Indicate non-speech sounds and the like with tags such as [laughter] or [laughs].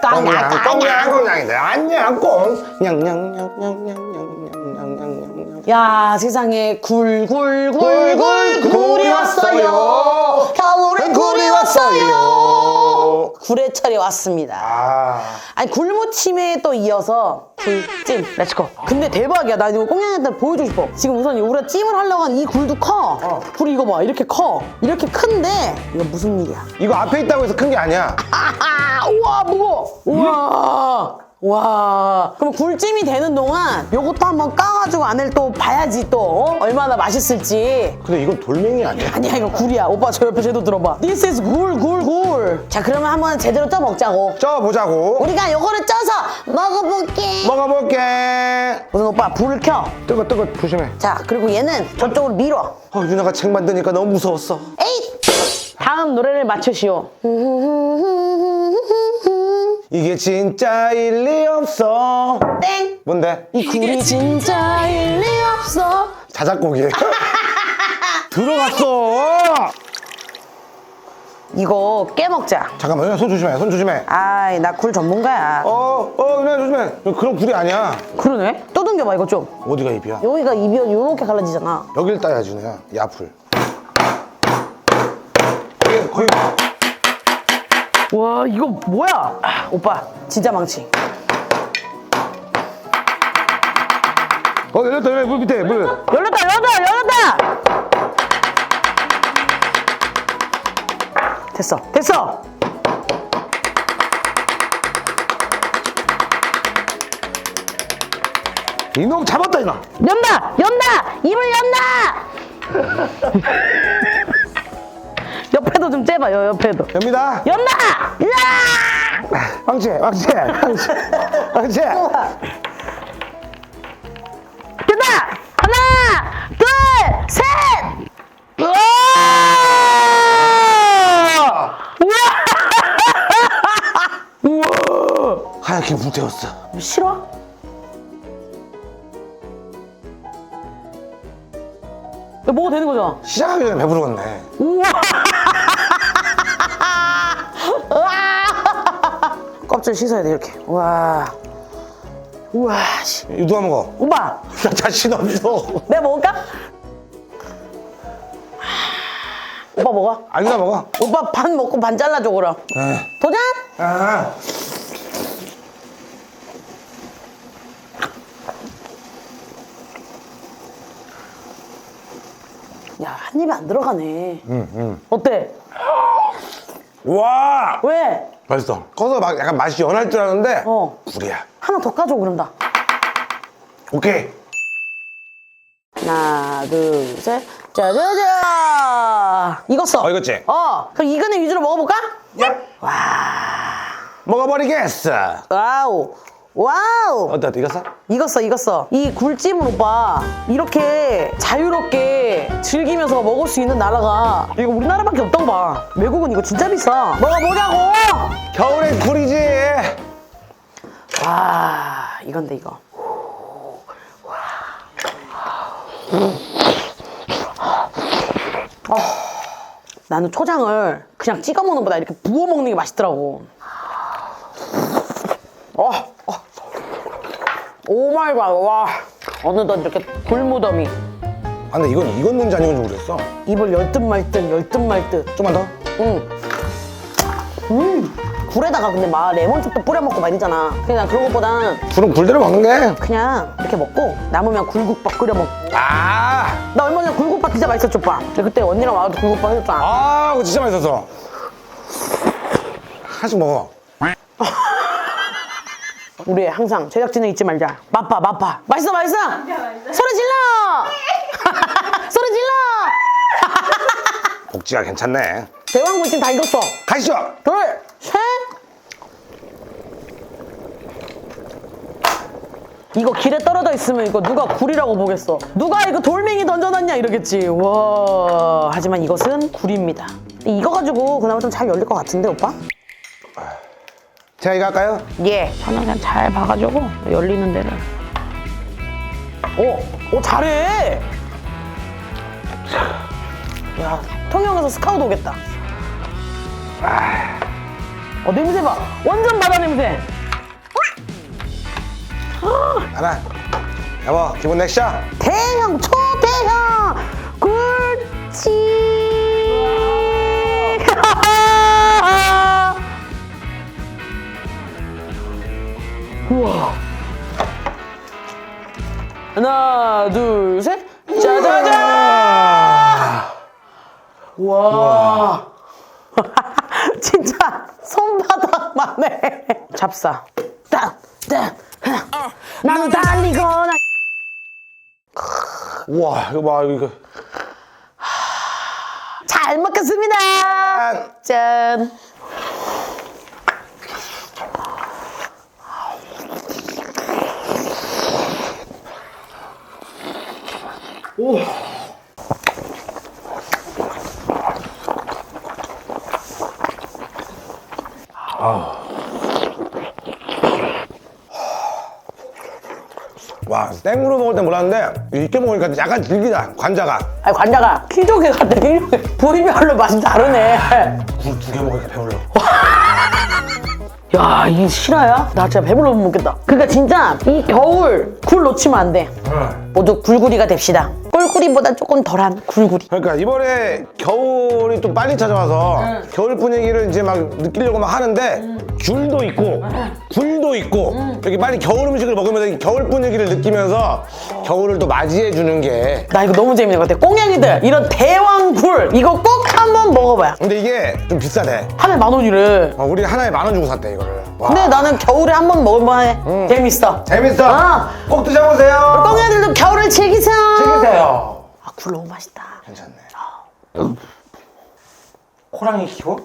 꽁냥, 꽁냥 꽁냥. 꽁냥 꽁냥인데 안녕 꽁 냥냥냥냥냥냥냥냥냥 야 세상에 굴굴굴굴 굴굴 굴이 왔어요 겨울에 굴이 왔어요 굴해철이 왔습니다. 아. 아니 굴무침에 또 이어서 굴찜. 렛츠고 근데 대박이야. 나 이거 꽁냥한테 보여주고 싶어. 지금 우선 우리가 찜을 하려고 하는 이 굴도 커. 굴이 이거 봐. 이렇게 커. 이렇게 큰데 이거 무슨 일이야? 이거 앞에 있다고 해서 큰 게 아니야. 아하 [laughs] 우와 무거워. 우와 와. 그럼 굴찜이 되는 동안 요것도 한번 까가지고 안을 또 봐야지 또 어? 얼마나 맛있을지. 근데 이건 돌멩이 아니야? 아니야 이거 굴이야. 오빠 저 옆에 쟤도 들어봐. This is 굴굴굴자 그러면 한번 제대로 쪄 먹자고. 쪄 보자고. 우리가 요거를 쪄서 먹어볼게. 먹어볼게. 우선 오빠 불을 켜. 뜨거 뜨거. 조심해. 자, 그리고 얘는 저쪽으로 밀어. 어 유나가 책 만드니까 너무 무서웠어. 에잇! 다음 노래를 맞추시오. [laughs] 이게 진짜 일리 없어 땡! 뭔데? 이 굴이 진짜 일리 없어. 자작곡이에요 [laughs] 들어갔어 이거 깨먹자. 잠깐만 유나 손 조심해 손 조심해 아이, 나 굴 전문가야. 어, 어, 유나 조심해. 그런 굴이 아니야. 그러네? 떠듬겨봐, 이거 좀. 어디가 입이야? 여기가 입이 요렇게 갈라지잖아. 여길 따야지, 누나. 이 앞을. 거기. 와, 이거 뭐야? 아, 오빠, 진짜 망치. 어, 열렸다, 열렸다. 물 밑에, 물. 열렸다, 열렸다, 열렸다! 됐어, 됐어! 이놈 잡았다, 이놈. 연다! 연다! 입을 연다! 옆에도 좀 째봐, 요 옆에도. 엽니다. 연다! 으아! 왕치, 왕치, 왕치. 왕치. 된다! 하나, 둘, 셋! 우와! 우와! 하얗게 불태웠어. 싫어? 이거 먹어도 되는 거잖아. 시작하기 전에 배부르겠네. 우와! 우와! 껍질 씻어야 돼 이렇게. 우와. 우와. 씨. 이거 누가 먹어? 오빠, 나 자신 없어. 내가 먹을까? 오빠 먹어. 아, 유나 먹어. 오빠 반 먹고 반 잘라줘 그럼. 에. 도전? 아. 야, 한 입에 안 들어가네. 응, 응. 어때? 와! 왜? 맛있어. 커서 막 약간 맛이 연할 줄 알았는데. 어. 굴이야. 하나 더 까줘 그런다. 오케이. 하나, 둘, 셋. 짜자자. 익었어. 어, 익었지? 어. 그럼 익은 애 위주로 먹어볼까? 먹어버리겠어. 와우. 와우. 어때, 어때, 익었어? 익었어, 익었어. 이 굴찜을 오빠 이렇게 자유롭게 즐기면서 먹을 수 있는 나라가 이거 우리나라밖에 없다고 봐. 외국은 이거 진짜 비싸. 먹어보자고. 겨울엔 굴이지. 와, 이건데 이거. 어, 나는 초장을 그냥 찍어 먹는 것보다 이렇게 부어 먹는 게 맛있더라고. 어, 어. 오 마이 갓, 와. 어느덧 이렇게 굴무더미. 아, 근데 이건 익었는지 안 익었는지 모르겠어. 입을 열듯 말듯, 열듯 말듯. 좀만 더? 응. 음. 굴에다가 근데 막 레몬즙도 뿌려 먹고. 근데 난 그런 것보단 굴은 굴대로 먹는 게. 그냥 이렇게 먹고 남으면 굴국밥 끓여 먹고. 아! 나 얼마 전에 굴국밥 진짜 맛있었지 오빠. 근데 그때 언니랑 와서 굴국밥 해줬잖아. 아, 그거 진짜 맛있었어. 하나씩 먹어. 우리 항상 제작진은 잊지 말자. 맛봐 맛봐. 맛있어 맛있어. 소리 질러. [laughs] 소리 질러. 복지가 괜찮네. 대왕굴찜 다 익었어. 가시죠! 둘, 셋. 이거 길에 떨어져 있으면 이거 누가 굴이라고 보겠어. 누가 이거 돌멩이 던져놨냐 이러겠지. 와. 하지만 이것은 굴입니다. 이거 가지고 그나마 좀 잘 열릴 것 같은데 오빠? 제가 이거 할까요? 예. 저는 그냥 잘 봐가지고 열리는 데를. 오, 오 잘해. 야, 통영에서 스카우트 오겠다. 어 냄새 봐 완전 바다 냄새 하나. 여보, 기본 넥션. 대형 초대형 굴치 우와. 하나 둘 셋. 짜자잔! 와. [laughs] 진짜 손바닥만 해. 잡사. 딱딱 나는 달리거나. 우와, 이거 봐, 이거. 잘 먹겠습니다. 짠. 와, 생으로 먹을 땐 몰랐는데, 이렇게 먹으니까 약간 질기다, 관자가. 아니 관자가 키조개 같아. 키조개. 부위별로 맛이 다르네. 굴 두 개 먹으니까 배불러. 야, 이게 실화야? 나 진짜 배불러 못 먹겠다. 그러니까 진짜 이 겨울 굴 놓치면 안 돼. 모두 굴구리가 됩시다. 꿀구리보다 조금 덜한 굴구리. 그러니까 이번에 겨울이 좀 빨리 찾아와서 겨울 분위기를 이제 막 느끼려고 막 하는데 귤도 있고 굴도 있고 이렇게 빨리 겨울 음식을 먹으면서 이 겨울 분위기를 느끼면서 겨울을 또 맞이해 주는 게 나 이거 너무 재밌는 것 같아. 꽁냥이들 이런 대왕 굴 이거 꼭 한번 먹어봐요. 근데 이게 좀 비싸대 하나에 만 원이래. 어, 우리 하나에 만 원 주고 샀대 이거를 와. 근데 나는 겨울에 한 번 먹을만해. 재밌어. 재밌어 아. 꼭 드셔보세요 꽁 냥이들도 겨울을 즐기세요. 즐기세요 아, 굴 너무 맛있다. 괜찮네 호랑이 키워?